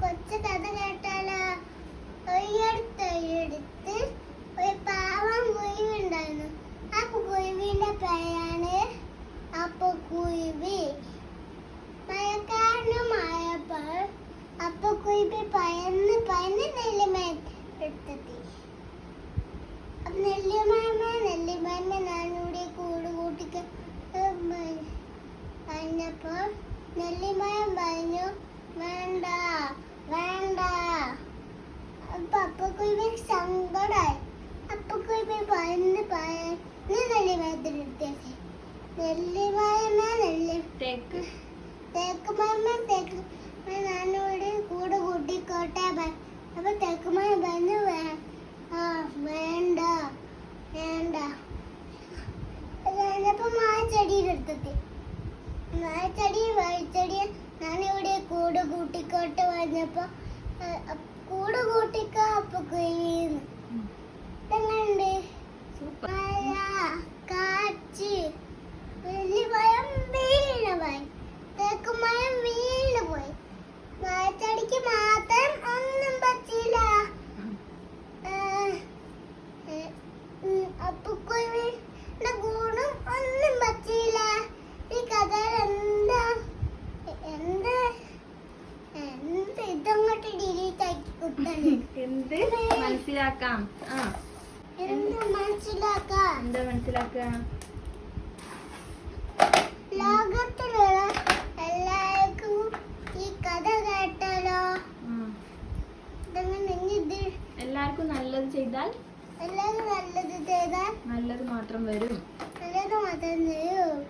കൊച്ചു കഥ കേട്ടാലോ? ഒയ്യടുത്ത് ഒരിടത്ത് ഒരു പാവം കുരുവിണ്ടായിരുന്നു. ആ കുരുവിന്റെ പേരാണ് അപ്പൊ കുരുവി മഴക്കാരനുമായപ്പോൾ അപ്പൊ കുരുവി പയന്ന് പയന്ന് നെല്ലിമേൻ എടുത്തെത്തി. അപ്പൊ നെല്ലിമാമ നെല്ലിമാമ ഞാനിവിടെ കൂട് കൂട്ടിക്ക് പറഞ്ഞപ്പോൾ നെല്ലിമയം പറഞ്ഞു വേണ്ട വേണ്ട. അപ്പൊ അപ്പക്കുയിപ്പി സങ്കടായി. അപ്പക്കുയിപ്പി പയന്ന് പയന്ന് നെല്ലിമയത്തിലെത്തിയത് നെല്ലിമയമ നെല്ലി തേക്ക്. തേക്കുമയമ തേക്ക് ഞാനിവിടെ കൂട് കൂട്ടിക്കോട്ടെ അപ്പൊ തേക്കുമയ പറഞ്ഞു വേ ആ വേണ്ട വേണ്ട. കഴിഞ്ഞപ്പോ മായ ചെടിയിലെടുത്തെത്തി ചെടി വഴിച്ചെടി കൂട് കൂട്ടിക്കോ അപ്പൊ കുയിന്ന് എന്ത്? മനസ്സിലാക്കാം. എന്താ എല്ലാവർക്കും നല്ലത് ചെയ്താൽ? എല്ലാവർക്കും നല്ലത് ചെയ്താൽ നല്ലത് മാത്രം വരും. നല്ലത് മാത്രം വരും.